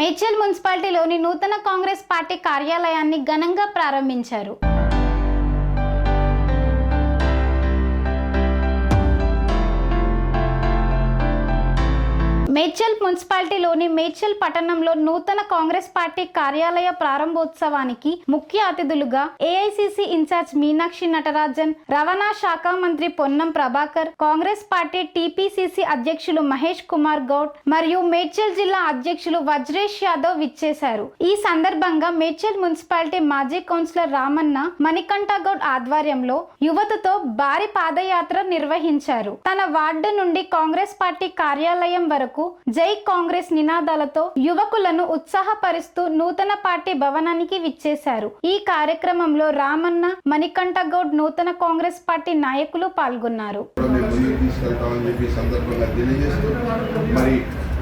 మేడ్చల్ మున్సిపాలిటీలోని నూతన కాంగ్రెస్ పార్టీ కార్యాలయాన్ని ఘనంగా ప్రారంభించారు. మేడ్చల్ మున్సిపాలిటీలోని మేడ్చల్ పట్టణంలో నూతన కాంగ్రెస్ పార్టీ కార్యాలయ ప్రారంభోత్సవానికి ముఖ్య అతిథులుగా ఏఐసిసి ఇన్ఛార్జ్ మీనాక్షి నటరాజన్ రవాణా శాఖ మంత్రి పొన్నం ప్రభాకర్ కాంగ్రెస్ పార్టీ టీపీసీసీ అధ్యక్షులు మహేష్ కుమార్ గౌడ్ మరియు మేడ్చల్ జిల్లా అధ్యక్షులు వజ్రేష్ యాదవ్ విచ్చేశారు. ఈ సందర్భంగా మేడ్చల్ మున్సిపాలిటీ మాజీ కౌన్సిలర్ రామన్న మణికంఠ గౌడ్ ఆధ్వర్యంలో యువతతో భారీ పాదయాత్ర నిర్వహించారు. తన వార్డు నుండి కాంగ్రెస్ పార్టీ కార్యాలయం వరకు జై కాంగ్రెస్ నినాదాలతో యువకులను ఉత్సాహపరుస్తూ నూతన పార్టీ భవనానికి విచ్చేశారు. ఈ కార్యక్రమంలో రామన్న మణికంఠగౌడ్ నూతన కాంగ్రెస్ పార్టీ నాయకులు పాల్గొన్నారు. మరి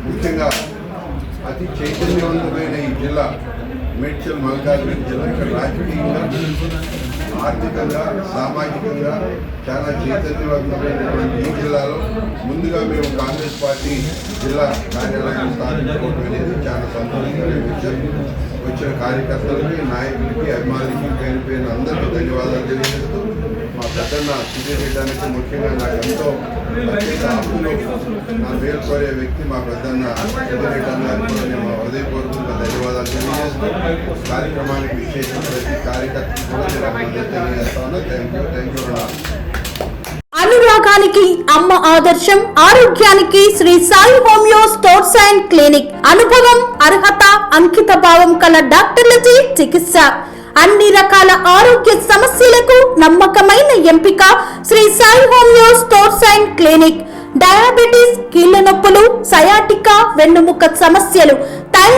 ముఖ్యంగా అతి చైతన్యవంతమైన ఈ జిల్లా మేడ్చల్ మల్కాజ్గిరి జిల్లా ఇక్కడ రాజకీయంగా ఆర్థికంగా సామాజికంగా చాలా చైతన్యవంతమైనటువంటి ఈ జిల్లాలో ముందుగా మేము కాంగ్రెస్ పార్టీ జిల్లా కార్యాలయం స్థాపించుకోవడం అనేది చాలా సంతోషంగా విషయం. వచ్చిన కార్యకర్తలకి నాయకులకి అభిమానులకి పేరు పేరు అందరికీ ధన్యవాదాలు తెలియజేస్తూ మా పెద్దన్న సుధీర్ రెడ్డానికి ముఖ్యంగా నాకు ఎంతో నా పేరు కోరే వ్యక్తి మా పెద్దన్న సుధీర్ రెడ్డి అన్నారు నేను మా తెలియజేస్తూ కార్యక్రమానికి విశేషం ప్రతి కార్యకర్తలు తెలియజేస్తాను థ్యాంక్ యూ థ్యాంక్ యూ అనురాగానికి అమ్మ ఆదర్శం ఆరోగ్యానికి Shri Sai homeo stores and clinic. అనుభవం అర్హత అంకిత భావం కల డాక్టర్లచే చికిత్స. అన్ని రకాల ఆరోగ్య సమస్యలకు నమ్మకమైన ఎంపిక Shri Sai homeo stores and clinic. Diabetes కీళ్ళ నొప్పులు సయాటికా వెన్నుముక సమస్యలు థైరాయిడ్